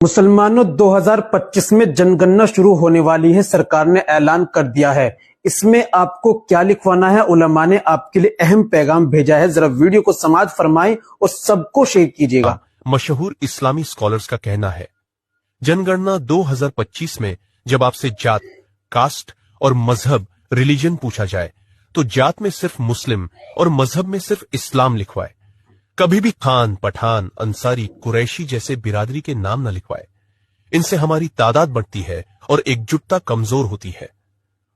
मुसलमानों 2025 में जनगणना शुरू होने वाली है, सरकार ने ऐलान कर दिया है। इसमें आपको क्या लिखवाना है? उलमा ने आपके लिए अहम पैगाम भेजा है। जरा वीडियो को समाज फरमाएँ और सबको शेयर कीजिएगा। मशहूर इस्लामी स्कॉलर्स का कहना है, जनगणना 2025 में जब आपसे जात, कास्ट और मज़हब, रिलीजन पूछा जाए तो जात में सिर्फ़ मुस्लिम और मज़हब में सिर्फ़ इस्लाम लिखवाए। कभी भी खान पठान अंसारी कुरैशी जैसे बिरादरी के नाम न लिखवाए इनसे हमारी तादाद बढ़ती है और एकजुटता कमजोर होती है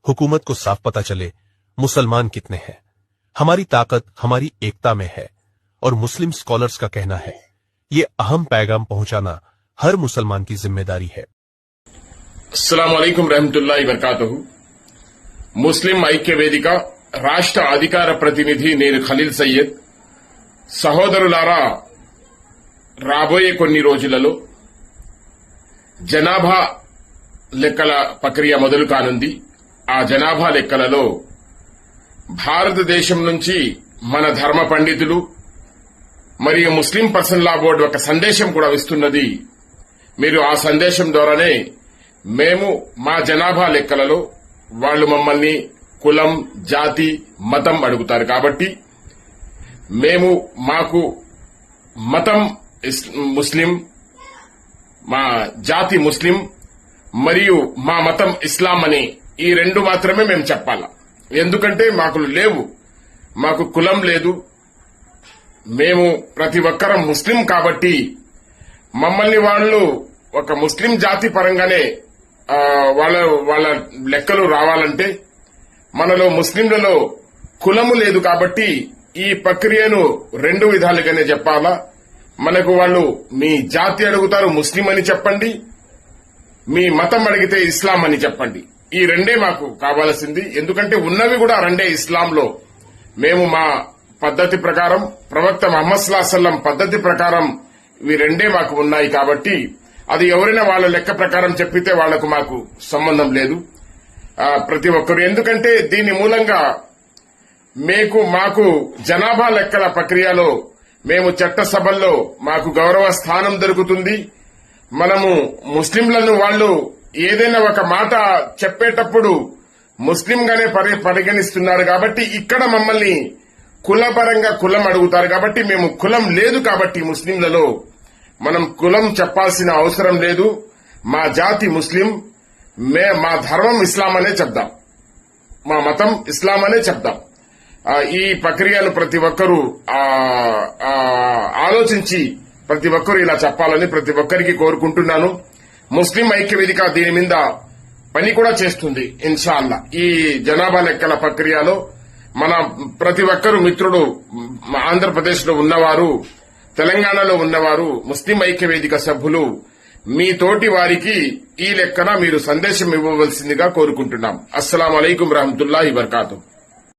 हुकूमत को साफ पता चले मुसलमान कितने हैं हमारी ताकत हमारी एकता में है और मुस्लिम स्कॉलर्स का कहना है ये अहम पैगाम पहुंचाना हर मुसलमान की जिम्मेदारी है అస్సలం అయికం రహమతుల్లాhi వరకాతుహు ముస్లిం ఐక్య వేదిక రాష్ట్ర అధికార ప్రతినిధి నేను ఖలీల్ సయ్యద్ సహోదరులారా రాబోయే కొన్ని రోజులలో జనాభా లెక్కల ప్రక్రియ మొదలు కానుంది. ఆ జనాభా లెక్కలలో భారతదేశం నుంచి మన ధర్మ పండితులు మరియు ముస్లిం పర్సన్ లా బోర్డు ఒక సందేశం కూడా ఇస్తున్నది. మీరు ఆ సందేశం ద్వారానే మేము మా జనాభా లెక్కలలో వాళ్ళు మమ్మల్ని కులం జాతి మతం అడుగుతారు. కాబట్టి మేము మాకు మతం ఇస్- ముస్లిం మా జాతి ముస్లిం మరియు మా మతం ఇస్లాం అని ఈ రెండు మాత్రమే మేము చెప్పాల. ఎందుకంటే మాకు లేవు. మాకు కులం లేదు. మేము ప్రతి ఒక్కరం ముస్లిం కాబట్టి మమ్మల్ని వాళ్ళు ఒక ముస్లిం జాతి పరంగానే వాళ్ళ వాళ్ళ లెక్కలు రావాలంటే మనలో ముస్లింలలో కులము లేదు కాబట్టి ఈ ప్రక్రియను రెండు విధాలుగానే చెప్పాలా? మనకు వాళ్ళు మీ జాతి అడుగుతారు ముస్లిం అని చెప్పండి. మీ మతం అడిగితే ఇస్లాం అని చెప్పండి. ఈ రెండే మాకు కావాల్సింది. ఎందుకంటే ఉన్నవి కూడా రెండే ఇస్లాంలో. మేము మా పద్ధతి ప్రకారం ప్రవక్త మహమ్మద్ సల్లాహం పద్ధతి ప్రకారం ఇవి రెండే మాకు ఉన్నాయి కాబట్టి అది ఎవరైనా వాళ్ళ లెక్క ప్రకారం చెప్పితే వాళ్ళకు మాకు సంబంధం లేదు. ప్రతి ఒక్కరు. ఎందుకంటే దీని మూలంగా మీకు మాకు జనాభా లెక్కల ప్రక్రియలో మేము చట్టసభల్లో మాకు గౌరవ స్థానం దొరుకుతుంది. మనము ముస్లింలను వాళ్ళు ఏదైనా ఒక మాట చెప్పేటప్పుడు ముస్లింగానే పరి పరిగణిస్తున్నారు కాబట్టి ఇక్కడ మమ్మల్ని కులపరంగా కులం అడుగుతారు కాబట్టి మేము కులం లేదు కాబట్టి ముస్లింలలో మనం కులం చెప్పాల్సిన అవసరం లేదు. మా జాతి ముస్లిం మే మా ధర్మం ఇస్లాం అనే చెప్దాం. మా మతం ఇస్లాం అనే చెప్దాం. ఈ ప్రక్రియను ప్రతి ఒక్కరూ ఆలోచించి ప్రతి ఒక్కరూ ఇలా చెప్పాలని ప్రతి ఒక్కరికి కోరుకుంటున్నాను. ముస్లిం ఐక్య వేదిక దీని మీద పని కూడా చేస్తుంది ఇన్షాల్లా. ఈ జనాభా లెక్కల ప్రక్రియలో మన ప్రతి ఒక్కరు మిత్రుడు ఆంధ్రప్రదేశ్లో ఉన్నవారు తెలంగాణలో ఉన్నవారు ముస్లిం ఐక్య వేదిక సభ్యులు మీ తోటి వారికి ఈ లెక్కన మీరు సందేశం ఇవ్వవలసిందిగా కోరుకుంటున్నాం. అస్సలం అయికం రహమతుల్లా ఇబర్కాతు